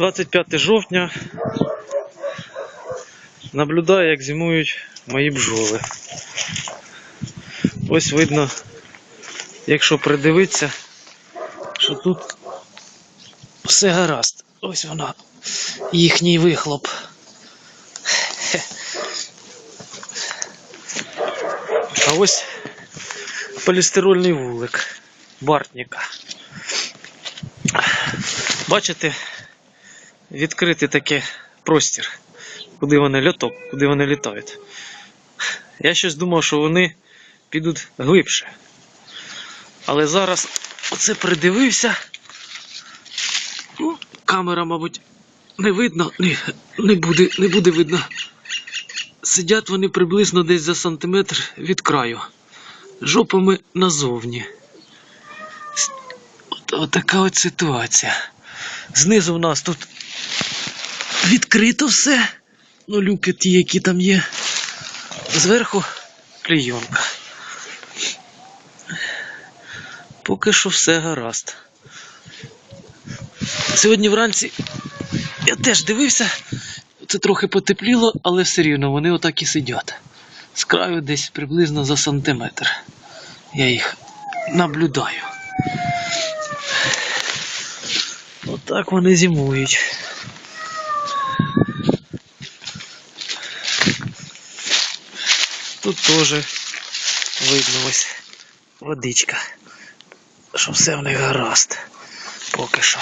25 жовтня. Наблюдаю, як зимують мої бджоли. Ось видно, якщо придивитися, що тут все гаразд. Ось вона, їхній вихлоп. А ось полістирольний вулик Бартніка. Бачите, відкритий такий простір, куди вони льоток, куди вони літають. Я щось думав, що вони підуть глибше. Але зараз оце придивився. Камера, мабуть, не видно, не, не, буде, не буде видно. Сидять вони приблизно десь за сантиметр від краю, жопами назовні. С- От, от от ситуація. Знизу в нас тут відкрито все. Ну, люки ті, які там є. Зверху клейонка. Поки що все гаразд. Сьогодні вранці я теж дивився, це трохи потепліло, але все рівно вони отак і сидять. З краю десь приблизно за сантиметр. Я їх наблюдаю. Отак вони зимують. Тут теж видно ось водичка. Що все в них гаразд. Поки що.